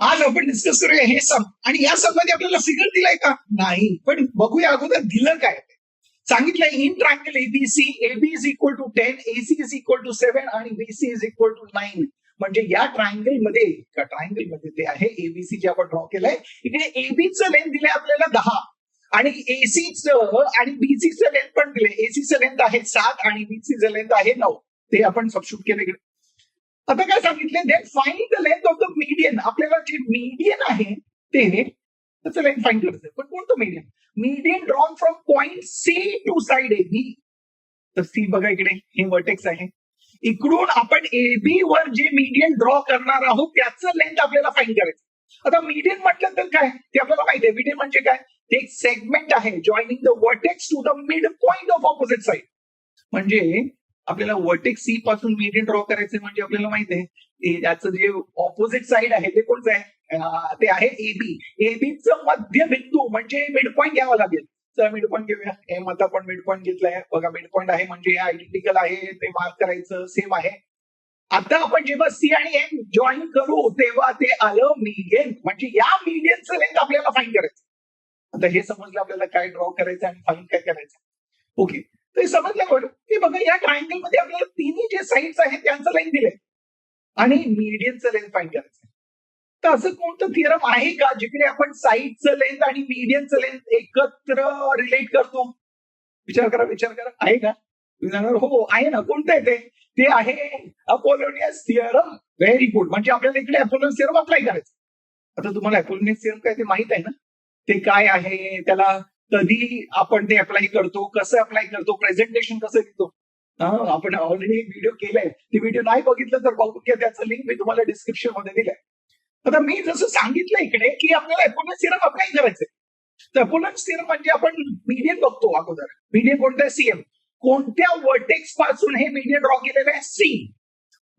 आज आपण डिस्कस करूया हे सम आणि या सममध्ये आपल्याला फिगर दिलाय का? नाही. पण बघूया अगोदर दिलं काय ते. सांगितलंय in triangle ABC AB is equal to ten AC is equal to seven आणि BC is equal to nine म्हणजे या ट्रायंगलमध्ये का ट्रायंगलमध्ये ते आहे एबीसी जे आपण ड्रॉ केलंय इकडे एबीचं लेंथ दिलंय आपल्याला दहा. आणि एसीचं आणि बीसीचं लेंथ पण दिले एसीचं लेंथ आहे सात आणि बीसीचं लेंथ आहे नऊ. ते आपण सबशूट केले इकडे. आता काय सांगितले then find the length of the median आपल्याला जे मीडियन आहे ते त्याचं लेंथ फाइंड करायचं पण कोणतं median median drawn from point C to side A B तर सी बघा इकडे हे वर्टेक्स आहे. इकडून आपण ए बी वर जे मीडियन ड्रॉ करणार आहोत त्याचं लेंथ आपल्याला फाइंड करायचं आता मीडियन म्हटलं तर काय? ते आपल्याला माहिती आहे. मीडियन म्हणजे काय? ते एक सेगमेंट आहे joining the vertex to the mid point of opposite side म्हणजे आपल्याला वर्टेक्स सी पासून मीडियन ड्रॉ करायचे म्हणजे आपल्याला माहिती आहे. याचं जे ऑपोजिट साईड आहे ते कोणतं म्हणजे म्हणजे आहे? ते आहे एबी एबीचं मध्यबिंदू म्हणजे मिड पॉईंट घ्यावा लागेल. चला मिड पॉईंट घेऊया. एम आता आपण मिड पॉईंट घेतलाय. बघा मिड पॉईंट आहे म्हणजे आयडेंटिकल आहे ते मार्क करायचं सेम आहे. आता आपण जेव्हा सी आणि एम जॉईन करू तेव्हा ते आलं मिडियन म्हणजे या मिडियनचं लेंथ आपल्याला फाईन करायचं. आता हे समजलं आपल्याला काय ड्रॉ करायचं आणि फाईन काय करायचं. ओके ते समजलं समजल्यावर ते बघा या ट्रायंगलमध्ये आपल्याला तिन्ही जे साईड्स आहेत त्यांचं लाईन दिलंय. आणि मीडियनचं लेंथ फाईन करायचं तर असं कोणतं थिअरम आहे का जिकडे आपण साईडचं लेंथ आणि मीडियनचं लेंथ एकत्र रिलेट करतो? विचार करा विचार करा. आहे का? तुम्ही सांगणार हो आहे ना. कोणतं आहे ते? ते आहे अपोलोनियस थिअरम व्हेरी गुड म्हणजे आपल्याला इकडे अपोलोनियस थिअरम अप्लाय करायचं आता तुम्हाला अपोलोनियस थिअरम काय ते माहीत आहे ना? ते काय आहे? त्याला कधी आपण ते अप्लाय करतो कसं अप्लाय करतो प्रेझेंटेशन कसं देतो? आपण ऑलरेडी एक व्हिडिओ केलाय. ते व्हिडिओ नाही बघितलं तर बघून घ्या त्याचं लिंक मी तुम्हाला डिस्क्रिप्शनमध्ये दिलंय. आता मी जसं सांगितलं इकडे की आपल्याला अपोलोनियस सिरम अप्लाय करायचंय. तर अपोलोनियस सिरम म्हणजे आपण मीडियन बघतो अगोदर. मीडियन कोणत्या सीएम कोणत्या वर्टेक्सपासून हे मीडियन ड्रॉ केलेलं आहे? सी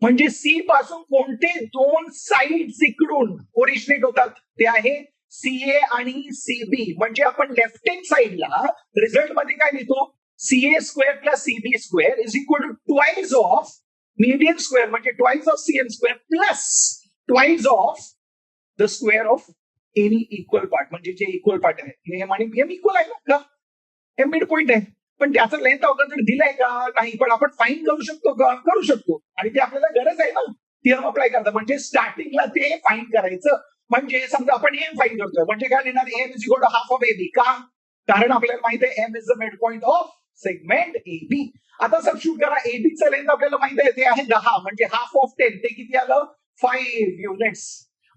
म्हणजे सी पासून कोणते दोन साईड इकडून ओरिजिनेट होतात? ते आहे सीए आणि सीबी म्हणजे आपण लेफ्ट हँड साईडला रिझल्टमध्ये काय लिहितो? CA square plus CB square is equal to twice of medium square म्हणजे twice of CM square plus twice of the square of any equal part म्हणजे जे इक्वल पार्ट आहे. एम आणि एम इक्वल आहे ना का हे मिड पॉईंट आहे. पण त्याचा लेंथ अगोदर दिलाय का? नाही. पण आपण फाईन करू शकतो का? करू शकतो. आणि ते आपल्याला गरज आहे ना. थिअरम अप्लाय करता. म्हणजे स्टार्टिंगला ते फाईन करायचं. म्हणजे समजा आपण एम फाईन करतोय. म्हणजे काय लिहिणार M is equal to half of A B का? कारण आपल्याला माहिती आहे M is the mid point of segment A B आता सबशूट करा. एबीचं लेंथ आपल्याला माहिती आहे ते आहे दहा. म्हणजे हाफ ऑफ टेन ते किती आलं? फाईव्ह युनिट्स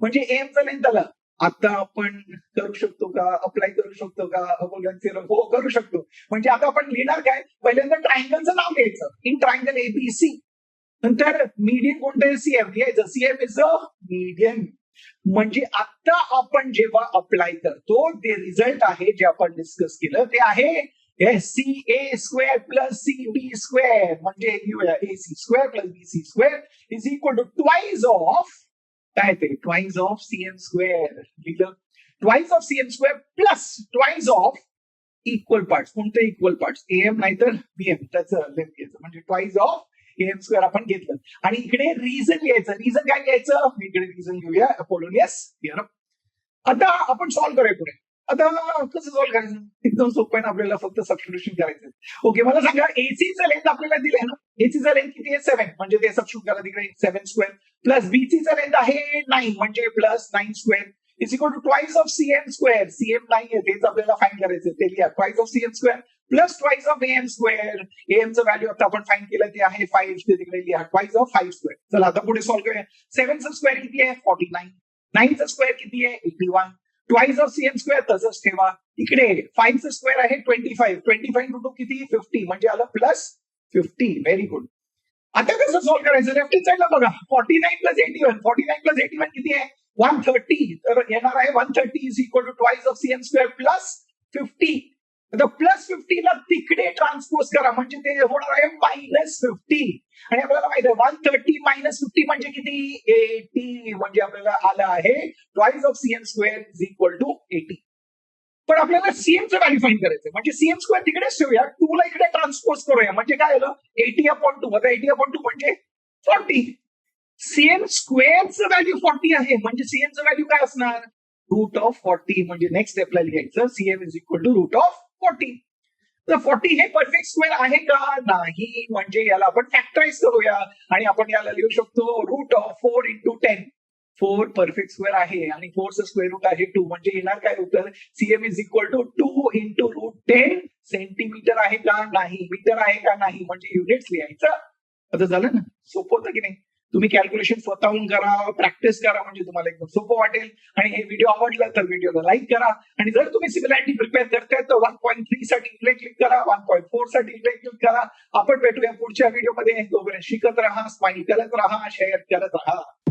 म्हणजे एमचं लेंथ आलं. आता आपण करू शकतो का? अप्लाय करू शकतो का? अपोलन थिअरम हो करू शकतो. म्हणजे आता आपण लिहिणार काय? पहिल्यांदा ट्रायंगलचं नाव घ्यायचं इन ट्रायंगल एबीसी नंतर मीडियम कोणतं सीएम लिहायचं. सीएम इज अ मीडियम म्हणजे आता आपण जेव्हा अप्लाय करतो ते रिझल्ट आहे जे आपण डिस्कस केलं ते आहे C A square plus C B square म्हणजे A C square plus B C square is equal to twice of काय ते? ट्वाईज ऑफ सीएम स्क्वेअर लिहिलं? Twice of CM square plus twice of equal part कोणते equal part M नाहीतर BM त्याचं left घ्यायचं. म्हणजे twice of M square आपण घेतलं. आणि इकडे रिझन लिहायचं. रिझन काय लिहायचं? इकडे रिझन घेऊया. अपोलोनियस थिअरम आता आपण सॉल्व्ह करूया पुढे. आता कसं सॉल्व्ह करायचं? एकदम सोपं आहे ना आपल्याला फक्त सबस्टिट्यूशन करायचं ओके मला सांगा एसीचं लेंथ आपल्याला दिलंय ना? एसीचा लेंथ किती आहे? सेव्हन म्हणजे ते सबस्टिट्यूट करा तिकडे. सेव्हन स्क्वेअर प्लस बीसीचा लेंथ आहे नाईन म्हणजे plus nine square is equal to twice of CM square CM नाही आहे तेच आपल्याला फाईन करायचं ते लिहा twice of CM square plus twice of M square एमचं value आता आपण फाईन केलं ते आहे फाईव्ह ते तिकडे लिहा. ट्वाइस ऑफ फाईव्ह स्क्वेअर चला आता पुढे सॉल्व्ह करूया. सेव्हनचं स्क्वेअर किती आहे? फॉर्टी नाईन नाईनचं स्क्वेअर किती आहे? Eighty one twice of CM square तसंच ठेवा. इकडे फाईव्हचं स्क्वेअर आहे twenty five twenty five two किती? फिफ्टी म्हणजे आलं प्लस फिफ्टी व्हेरी गुड आता कसं सॉल्व्ह करायचं? लेफ्ट साईडला बघा forty nine plus eighty one forty nine plus eighty one किती आहे? वन थर्टी तर येणार आहे one thirty is equal to twice of CM square plus fifty आता प्लस फिफ्टीला तिकडे ट्रान्सपोज करा म्हणजे ते होणार आहे मायनस फिफ्टी आणि आपल्याला माहिती आहे वन थर्टी मायनस फिफ्टी म्हणजे किती? एटी म्हणजे आपल्याला आलं आहे twice of CM square is equal to eighty पण आपल्याला सीएमचं व्हॅल्यू फाईन करायचं म्हणजे सीएम स्क्वेअर तिकडेच ठेवूया टू ला इकडे ट्रान्सपोज करूया. म्हणजे काय आलं? एटी अपॉन टू आता एटी अपॉन टू म्हणजे फॉर्टी सीएम स्क्वेअरचं व्हॅल्यू फॉर्टी आहे. म्हणजे सीएमचं व्हॅल्यू काय असणार? रूट ऑफ फॉर्टी म्हणजे नेक्स्ट स्टेपला लिहायचं CM is equal to root of forty तर फॉर्टी हे परफेक्ट स्क्वेअर आहे का? नाही. म्हणजे याला आपण फॅक्टराईज करूया. आणि आपण याला लिहू शकतो root of four into ten four perfect square आहे. आणि फोरचं स्क्वेअर रूट आहे टू म्हणजे येणार काय उत्तर CM is equal to two into root ten centimetre आहे का? नाही. मीटर आहे का? नाही. म्हणजे युनिट्स लिहायचं. आता झालं ना? सोपं होतं की नाही? तुम्ही कॅल्क्युलेशन स्वतःहून करा प्रॅक्टिस करा म्हणजे तुम्हाला एकदम सोपं वाटेल. आणि हे व्हिडिओ आवडला तर व्हिडिओला लाईक करा. आणि जर तुम्ही सिमिलॅरिटी प्रिपेअर करताय तर वन पॉईंट थ्री साठी इकडे क्लिक करा वन पॉईंट फोरसाठी इकडे क्लिक करा. आपण भेटूया पुढच्या व्हिडिओमध्ये तोपर्यंत शिकत राहा स्माईल करत राहा शेअर करत राहा.